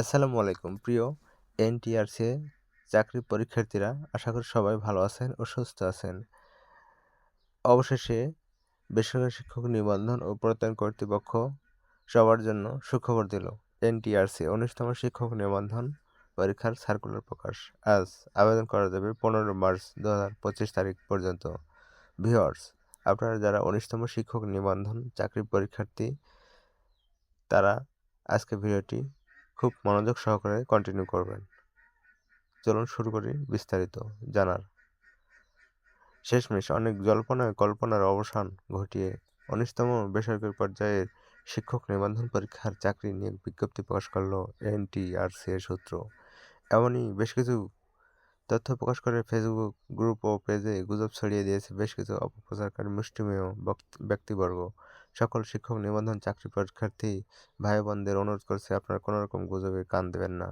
আসসালামু আলাইকুম। প্রিয় এনটিআরসি চাকরি পরীক্ষার্থীরা, আশা করি সবাই ভালো আছেন ও সুস্থ আছেন। অবশেষে বেসরকারি শিক্ষক নিবন্ধন ও প্রত্যয়ন কর্তৃপক্ষ সবার জন্য সুখবর দিল। এনটিআরসি উনিশতম শিক্ষক নিবন্ধন পরীক্ষার সার্কুলার প্রকাশ। আজ আবেদন করা যাবে পনেরো মার্চ দু হাজার পঁচিশ তারিখ পর্যন্ত। ভিওর্স আপনারা যারা উনিশতম শিক্ষক নিবন্ধন চাকরি পরীক্ষার্থী, তারা আজকে ভিডিওটি খুব মনোযোগ সহকারে কন্টিনিউ করবেন। চলুন শুরু করি বিস্তারিত জানার। শেষমেশ অনেক জল্পনায় কল্পনার অবসান ঘটিয়ে উনিশতম বেসরকারি পর্যায়ের শিক্ষক নিবন্ধন পরীক্ষার চাকরি নিয়োগ বিজ্ঞপ্তি প্রকাশ করল এনটিআরসি এর সূত্র। এমনই বেশ কিছু তথ্য প্রকাশ করে ফেসবুক গ্রুপ ও পেজে গুজব ছড়িয়ে দিয়েছে বেশ কিছু অপপ্রচারকারী মুষ্টিমেয় ব্যক্তিবর্গ। সকল শিক্ষক নিবন্ধন চাকরি পরীক্ষার্থী ভাই বোনদের অনুরোধ করছি, আপনারা কোনো রকম গুজবে কান দেবেন না।